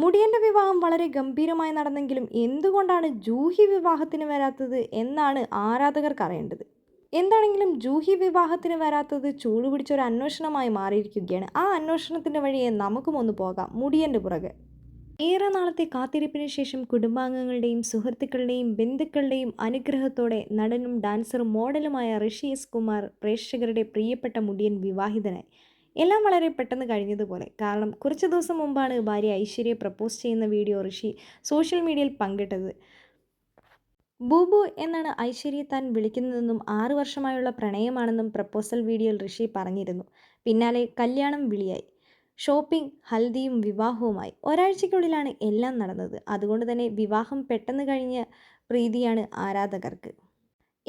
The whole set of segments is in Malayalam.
മുടിയന്റെ വിവാഹം വളരെ ഗംഭീരമായി നടന്നെങ്കിലും എന്തുകൊണ്ടാണ് ജൂഹി വിവാഹത്തിന് വരാത്തത് എന്നാണ് ആരാധകർക്ക് അറിയേണ്ടത്? എന്താണെങ്കിലും ജൂഹി വിവാഹത്തിന് വരാത്തത് ചൂടുപിടിച്ച ഒരു അന്വേഷണമായി മാറിയിരിക്കുകയാണ്. ആ അന്വേഷണത്തിന്റെ വഴിയെ നമുക്കും ഒന്ന് പോകാം. മുടിയന്റെ പുറകെ. ഏറെ നാളത്തെ കാത്തിരിപ്പിന് ശേഷം കുടുംബാംഗങ്ങളുടെയും സുഹൃത്തുക്കളുടെയും ബന്ധുക്കളുടെയും അനുഗ്രഹത്തോടെ നടനും ഡാൻസറും മോഡലുമായ ഋഷി എസ് കുമാർ പ്രേക്ഷകരുടെ പ്രിയപ്പെട്ട മുടിയൻ വിവാഹിതനായി. എല്ലാം വളരെ പെട്ടെന്ന് കഴിഞ്ഞതുപോലെ. കാരണം കുറച്ച് ദിവസം മുമ്പാണ് ഭാര്യ ഐശ്വര്യയെ പ്രപ്പോസ് ചെയ്യുന്ന വീഡിയോ ഋഷി സോഷ്യൽ മീഡിയയിൽ പങ്കിട്ടത്. ബൂബു എന്നാണ് ഐശ്വര്യ താൻ വിളിക്കുന്നതെന്നും ആറു വർഷമായുള്ള പ്രണയമാണെന്നും പ്രപ്പോസൽ വീഡിയോയിൽ ഋഷി പറഞ്ഞിരുന്നു. പിന്നാലെ കല്യാണം വിളിയായി. ഷോപ്പിംഗ് ഹൽദിയും വിവാഹവുമായി. ഒരാഴ്ചയ്ക്കുള്ളിലാണ് എല്ലാം നടന്നത്. അതുകൊണ്ട് തന്നെ വിവാഹം പെട്ടെന്ന് കഴിഞ്ഞ പ്രീതിയാണ് ആരാധകർക്ക്.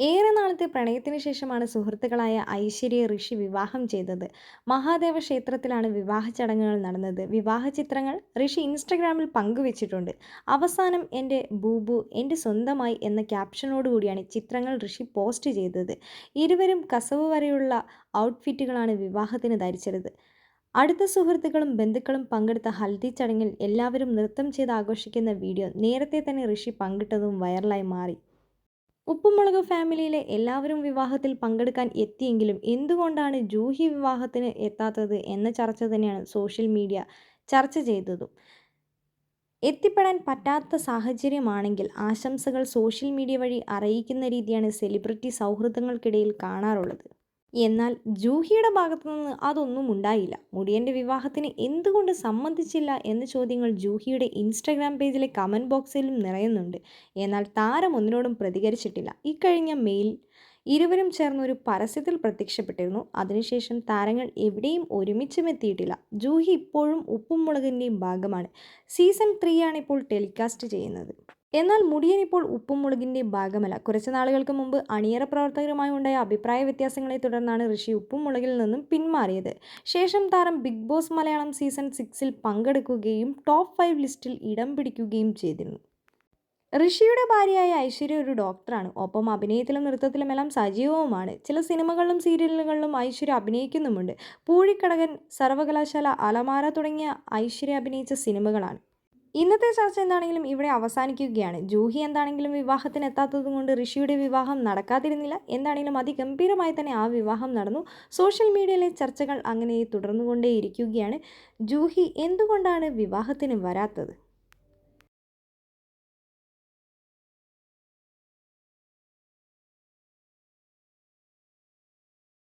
ഏറെ നാളത്തെ പ്രണയത്തിന് ശേഷമാണ് സുഹൃത്തുക്കളായ ഐശ്വര്യ ഋഷി വിവാഹം ചെയ്തത്. മഹാദേവ ക്ഷേത്രത്തിലാണ് വിവാഹ ചടങ്ങുകൾ നടന്നത്. വിവാഹ ചിത്രങ്ങൾ ഋഷി ഇൻസ്റ്റഗ്രാമിൽ പങ്കുവച്ചിട്ടുണ്ട്. അവസാനം എന്റെ ബൂബു എന്റെ സ്വന്തമായി എന്ന ക്യാപ്ഷനോടുകൂടിയാണ് ചിത്രങ്ങൾ ഋഷി പോസ്റ്റ് ചെയ്തത്. ഇരുവരും കസവ് വരെയുള്ള ഔട്ട്ഫിറ്റുകളാണ് വിവാഹത്തിന് ധരിച്ചത്. അടുത്ത സുഹൃത്തുക്കളും ബന്ധുക്കളും പങ്കെടുത്ത ഹൽദി ചടങ്ങിൽ എല്ലാവരും നൃത്തം ചെയ്ത് ആഘോഷിക്കുന്ന വീഡിയോ നേരത്തെ തന്നെ ഋഷി പങ്കിട്ടതും വൈറലായി മാറി. ഉപ്പുമുളക് ഫാമിലിയിലെ എല്ലാവരും വിവാഹത്തിൽ പങ്കെടുക്കാൻ എത്തിയെങ്കിലും എന്തുകൊണ്ടാണ് ജൂഹി വിവാഹത്തിന് എത്താത്തത് എന്ന ചർച്ച തന്നെയാണ് സോഷ്യൽ മീഡിയ ചർച്ച ചെയ്തതും. എത്തിപ്പെടാൻ പറ്റാത്ത സാഹചര്യമാണെങ്കിൽ ആശംസകൾ സോഷ്യൽ മീഡിയ വഴി അറിയിക്കുന്ന രീതിയാണ് സെലിബ്രിറ്റി സൗഹൃദങ്ങൾക്കിടയിൽ കാണാറുള്ളത്. എന്നാൽ ജൂഹിയുടെ ഭാഗത്തുനിന്ന് അതൊന്നും ഉണ്ടായില്ല. മുടിയന്റെ വിവാഹത്തിന് എന്തുകൊണ്ട് സമ്മതിച്ചില്ല എന്ന ചോദ്യങ്ങൾ ജൂഹിയുടെ ഇൻസ്റ്റഗ്രാം പേജിലെ കമന്റ് ബോക്സിലും നിറയുന്നുണ്ട്. എന്നാൽ താരം ഒന്നിനോടും പ്രതികരിച്ചിട്ടില്ല. ഇക്കഴിഞ്ഞ മെയിൽ ഇരുവരും ചേർന്ന് ഒരു പരസ്യത്തിൽ പ്രത്യക്ഷപ്പെട്ടിരുന്നു. അതിനുശേഷം താരങ്ങൾ എവിടെയും ഒരുമിച്ചും എത്തിയിട്ടില്ല ജൂഹി ഇപ്പോഴും ഉപ്പും മുളകിന്റെയും ഭാഗമാണ്. സീസൺ ത്രീ ആണ് ഇപ്പോൾ ടെലികാസ്റ്റ് ചെയ്യുന്നത്. എന്നാൽ മുടിയൻ ഇപ്പോൾ ഉപ്പും മുളകിന്റെ ഭാഗമല്ല. കുറച്ച് നാളുകൾക്ക് മുമ്പ് അണിയറ പ്രവർത്തകരുമായി ഉണ്ടായ അഭിപ്രായ വ്യത്യാസങ്ങളെ തുടർന്നാണ് ഋഷി ഉപ്പും മുളകിൽ നിന്നും പിന്മാറിയത്. ശേഷം താരം ബിഗ് ബോസ് മലയാളം സീസൺ സിക്സിൽ പങ്കെടുക്കുകയും ടോപ്പ് ഫൈവ് ലിസ്റ്റിൽ ഇടം പിടിക്കുകയും ചെയ്തിരുന്നു. ഋഷിയുടെ ഭാര്യയായ ഐശ്വര്യ ഒരു ഡോക്ടറാണ്. ഒപ്പം അഭിനയത്തിലും നൃത്തത്തിലുമെല്ലാം സജീവവുമാണ്. ചില സിനിമകളിലും സീരിയലുകളിലും ഐശ്വര്യ അഭിനയിക്കുന്നുമുണ്ട്. പൂഴിക്കടകൻ സർവകലാശാല അലമാര തുടങ്ങിയ ഐശ്വര്യ അഭിനയിച്ച സിനിമകളാണ്. ഇന്നത്തെ ചർച്ച എന്താണെങ്കിലും ഇവിടെ അവസാനിക്കുകയാണ്. ജൂഹി എന്താണെങ്കിലും വിവാഹത്തിന് എത്താത്തത് കൊണ്ട് ഋഷിയുടെ വിവാഹം നടക്കാതിരുന്നില്ല. എന്താണെങ്കിലും അതിഗംഭീരമായി തന്നെ ആ വിവാഹം നടന്നു. സോഷ്യൽ മീഡിയയിലെ ചർച്ചകൾ അങ്ങനെ തുടർന്നുകൊണ്ടേയിരിക്കുകയാണ്. ജൂഹി എന്തുകൊണ്ടാണ് വിവാഹത്തിന് വരാത്തത്?